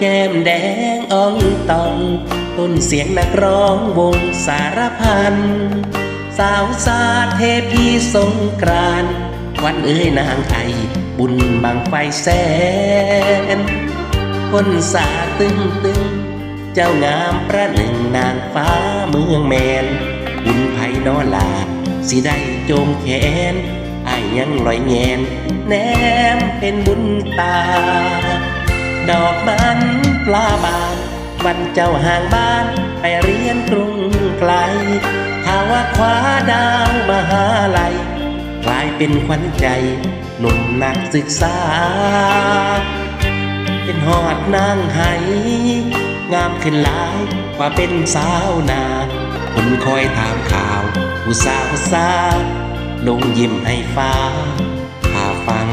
แก้มแดงอ่องตอง ต้นเสียงนักร้องวงสารพัน สาวสาเทพีสงกราน วันเอ้ยนางไอบุญบังไฟแสน คนสาตึงตึง เจ้างามประหนึ่งนางฟ้าเมืองแมน บุญไผ่นอลา สิได้โจมแขนไอ้ายยังลอยแงนแนมเป็นบุญตา ดอกมันปลาบานวันเจ้าห่างบ้านไปเรียนกรุงไกลถ้าว่าคว้าดาวมหาลัยกลายเป็นขวัญใจหนุ่มนักศึกษา เป็นหอดนางไหงามขึ้นหลายกว่าเป็นสาวนาคนคอยถามข่าวผู้สาวสาลงยิ้มให้ฟ้าพาฟัง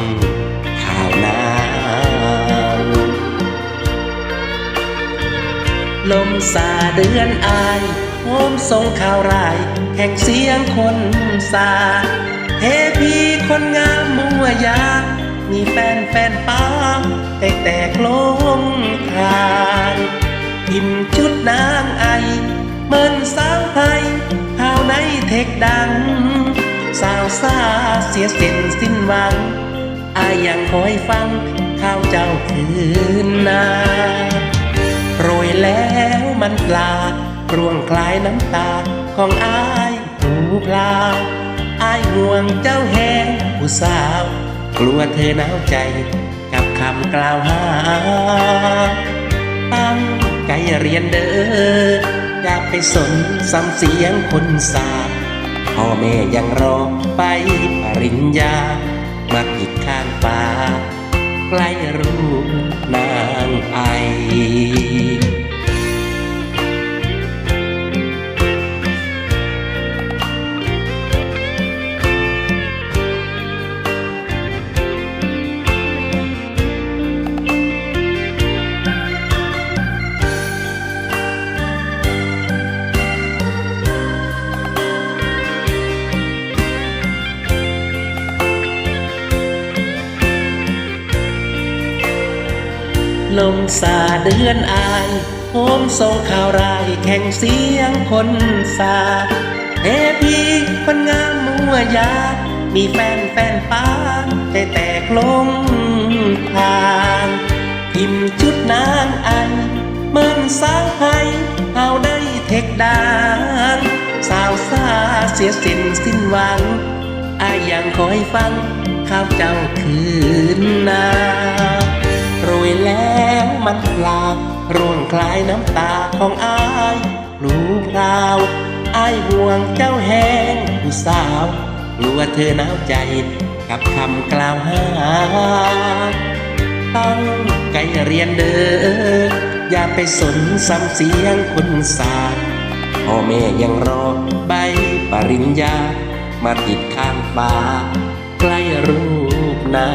ลมสาเดือนอายโหมส่งข่าวร้ายแห่งเสียงคนสาเทพีคนงามมัวยา มีแฟนแฟนป้าแต่แตกลงทางพิมพ์ชุดนางไอเหมือนสาวไทยข่าวในเทคดัง สาวซาเสียเส้นสิ้นหวังอายยังคอยฟังข่าวเจ้าคืนนา โรยแล้วมันปลาร่วงคลายน้ำตาของอายหูพลาวอายห่วงเจ้าแหงผู้สาว กลัวเธอหนาวใจกับคำกล่าวหา ตั้งใจเรียนเด้ออย่าไปสนซ้ำเสียงคนสาพ่อแม่ยังรอไปปริญญา ใกล้รูปนางไอ ลมสาเดือนอายโหมส่งข่าวรายแข่งเสียงคนสาเทพีคนงามมัวยา มีแฟนแฟนป้าใจแตกลงทางทิมชุดนางอันเหมือนสาวไทยเอาได้เทคดานสาวสาเสียสิ้นสิ้นหวังอายยังคอยฟังข้าวเจ้าคืนนาโรยแล้ว มันลาร่วงคลายน้ำตาของอายรู้พราวอายห่วงเจ้าแห้งผู้สาวกลัวเธอหนาวใจกับคำกล่าวหา ตั้งใจเรียนเด้ออย่าไปสนซ้ำเสียงคนสาบพ่อแม่ยังรอใบปริญญา มาติดข้างฟ้า ใกล้รูปนา